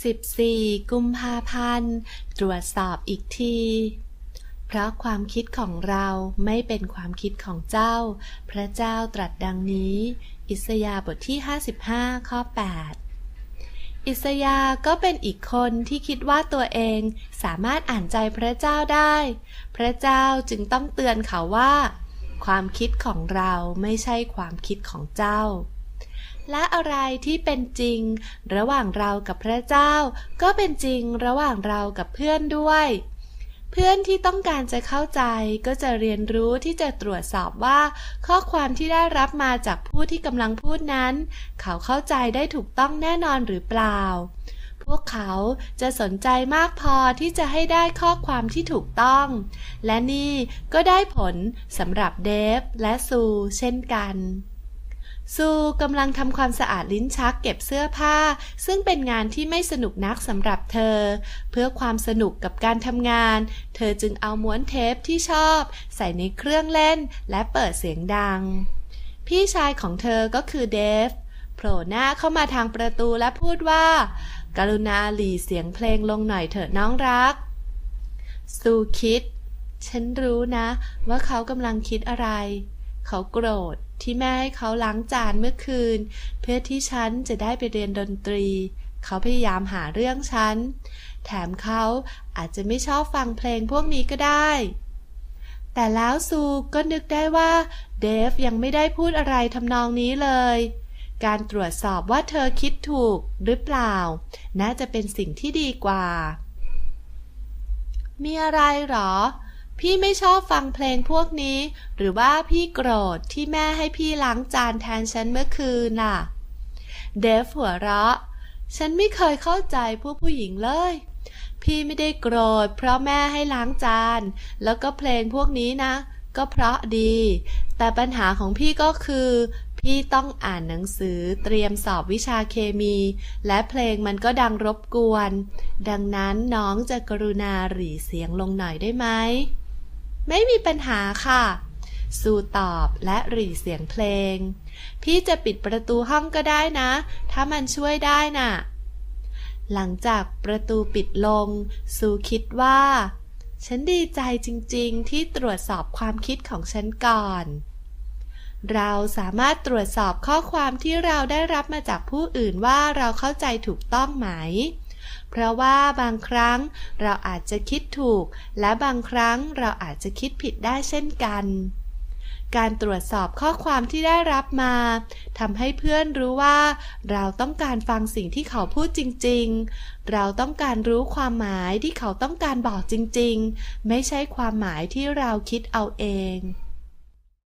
14 กุมภาพันธ์ ตรวจสอบอีกที เพราะความคิดของเราไม่เป็นความคิดของเจ้า พระเจ้าตรัสดังนี้ อิสยาบทที่ 55 ข้อ 8 อิสยาก็เป็นอีกคนที่คิดว่าตัวเองสามารถอ่านใจพระเจ้าได้ พระเจ้าจึงต้องเตือนเขาว่า ความคิดของเราไม่ใช่ความคิดของเจ้า และอะไรที่เป็นจริง ระหว่างเรากับพระเจ้า ก็เป็นจริงระหว่างเรากับเพื่อนด้วย เพื่อนที่ต้องการจะเข้าใจก็จะเรียนรู้ที่จะตรวจสอบว่า ข้อความที่ได้รับมาจากผู้ที่กำลังพูดนั้น เขาเข้าใจได้ถูกต้องแน่นอนหรือเปล่า พวกเขาจะสนใจมากพอที่จะให้ได้ข้อความที่ถูกต้อง และนี่ก็ได้ผลสำหรับเดฟและซูเช่นกัน ซูกำลังทำความสะอาดลิ้นชักเก็บเสื้อผ้า ซึ่งเป็นงานที่ไม่สนุกนักสำหรับเธอ เพื่อความสนุกกับการทำงาน เธอจึงเอาม้วนเทปที่ชอบ ใส่ในเครื่องเล่นและเปิดเสียงดัง พี่ชายของเธอก็คือเดฟโผล่หน้าเข้ามาทางประตูและพูดว่า กรุณาหลีเสียงเพลงลงหน่อยเถอะน้องรัก ซูคิด ฉันรู้นะ ว่าเขากำลังคิดอะไร เขาโกรธที่แม่ให้เขาล้างจานเมื่อคืน เพื่อที่ฉันจะได้ไปเรียนดนตรี เขาพยายามหาเรื่องฉัน แถมเขาอาจจะไม่ชอบฟังเพลงพวกนี้ก็ได้ แต่แล้วซูก็นึกได้ว่าเดฟยังไม่ได้พูดอะไรทำนองนี้เลย การตรวจสอบว่าเธอคิดถูกหรือเปล่า น่าจะเป็นสิ่งที่ดีกว่า มีอะไรหรอ พี่ไม่ชอบฟังเพลงพวกนี้ หรือว่าพี่โกรธที่แม่ให้พี่ล้างจานแทนฉันเมื่อคืนน่ะ เดฟหัวเราะ ฉันไม่เคยเข้าใจพวกผู้หญิงเลย พี่ไม่ได้โกรธ เพราะแม่ให้ล้างจาน แล้วก็เพลงพวกนี้นะ ก็เพราะดี แต่ปัญหาของพี่ก็คือ พี่ต้องอ่านหนังสือเตรียมสอบวิชาเคมี และเพลงมันก็ดังรบกวน ดังนั้นน้องจะกรุณาหรี่เสียงลงหน่อยได้ไหม ไม่มีปัญหาค่ะ ซูตอบและหรี่เสียงเพลง พี่จะปิดประตูห้องก็ได้นะ ถ้ามันช่วยได้น่ะ หลังจากประตูปิดลง ซูคิดว่า ฉันดีใจจริงๆ ที่ตรวจสอบความคิดของฉันก่อนเราสามารถตรวจสอบข้อความที่เราได้รับมาจากผู้อื่นว่าเราเข้าใจถูกต้องไหม เพราะว่าบางครั้งเราอาจจะคิดถูก และบางครั้งเราอาจจะคิดผิดได้เช่นกันการตรวจสอบข้อความที่ได้รับมาทำให้เพื่อนรู้ว่า เราต้องการฟังสิ่งที่เขาพูดจริง ๆ เราต้องการรู้ความหมายที่เขาต้องการบอกจริง ๆ ไม่ใช่ความหมายที่เราคิดเอาเอง